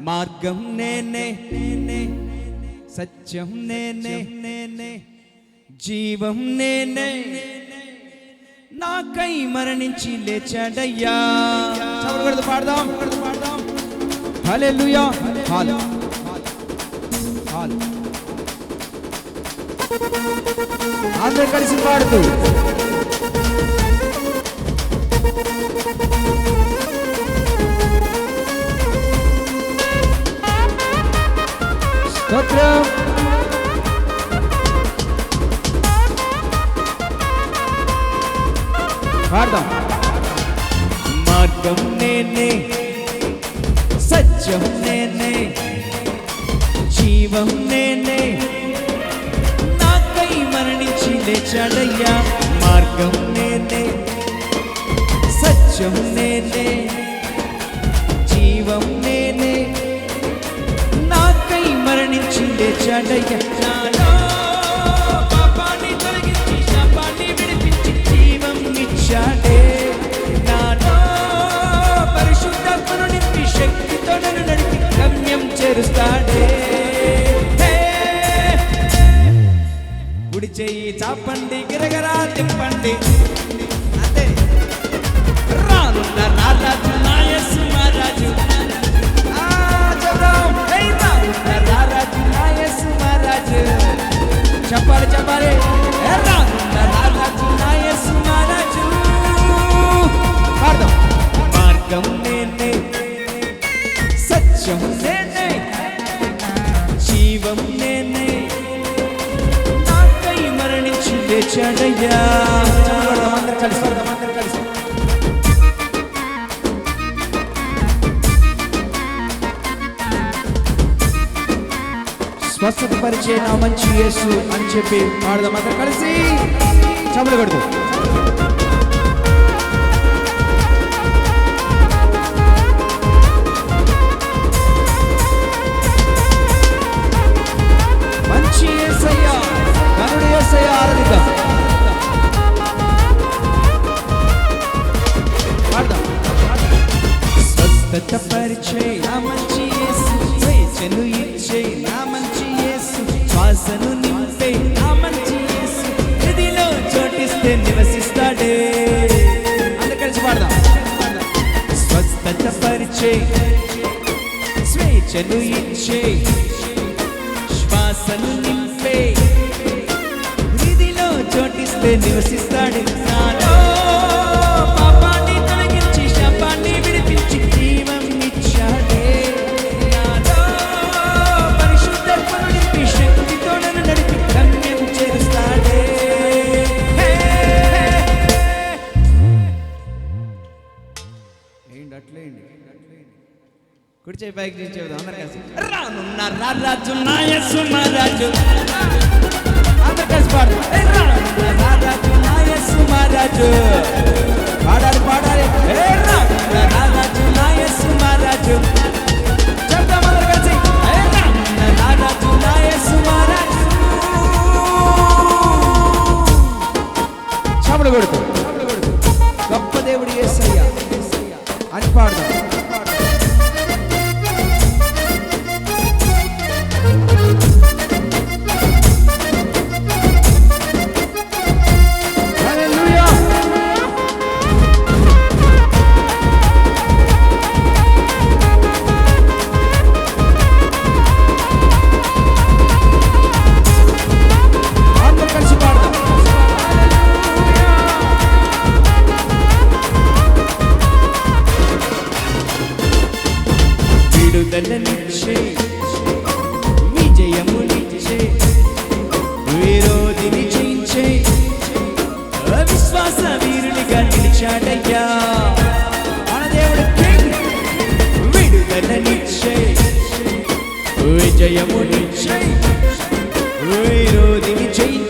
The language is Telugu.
మార్గం నేనే నేనే సత్యం నేనే నేనే జీవం నేనే. నాకై మరణించి లేచాడయ్యా. చదువు పాడదాం పాడదాం. హల్లెలూయా. హాల్. హాల్. అందరూ కలిసి పాడుతూ. స్తోత్రం పాడదాం. మార్గం నేనే సత్యం నేనే జీవం నేనే. నాకై మరణించి లేచాడయ్యా. మార్గం నేనే సత్యం నేనే. కుడి చెయ్యి చాపండి గిరగరా తిప్పండి. జీవం నేనే. నాకై మరణించి లేచాడయ్యా. కలిసి కలిసి స్వస్థత పరిచే నా మంచి యేసు అని చెప్పి పాడదాం అందరూ కలిసి. చమలు కడుతూ. మంచి యేసయ్య కనుడు ఆరాధిద్దాం. స్వస్థత పరిచే నా మంచి యేసు. స్వేచ్ఛను ఇచ్చే నా మంచి యేసు. శ్వాసను నింపే నా మంచి యేసు. చోటిస్తే నివసిస్తాడే. అందరు కలిసి పాడదాం. స్వస్థత పరిచే స్వేచ్ఛను ఇచ్చే శ్వాసను నింపే. హృదిలో చోటిస్తే నివసిస్తాడు. నాలో కుడి చేయి పైకి చెబుదాం అందరు కలిసి రానున్న రారాజు నాయసు మహారాజు. అందరు కలిసి పాడు రారాజు నాయసు మహారాజు. పాడాలి పాడాలి. రారాజు నాయసు మహారాజు. చెప్తాం అందరు కలిసి. రారాజు నాయసు మహారాజు. చమడు కొడుకు. విడుదలనిచ్చే విజయమునిచ్చే విరోధిని జయించే అవిశ్వాస వీరునిగా నిలిచాడయ్యా. మన దేవుడు విడుదలనిచ్చే విజయమునిచ్చే విరోధిని జయించే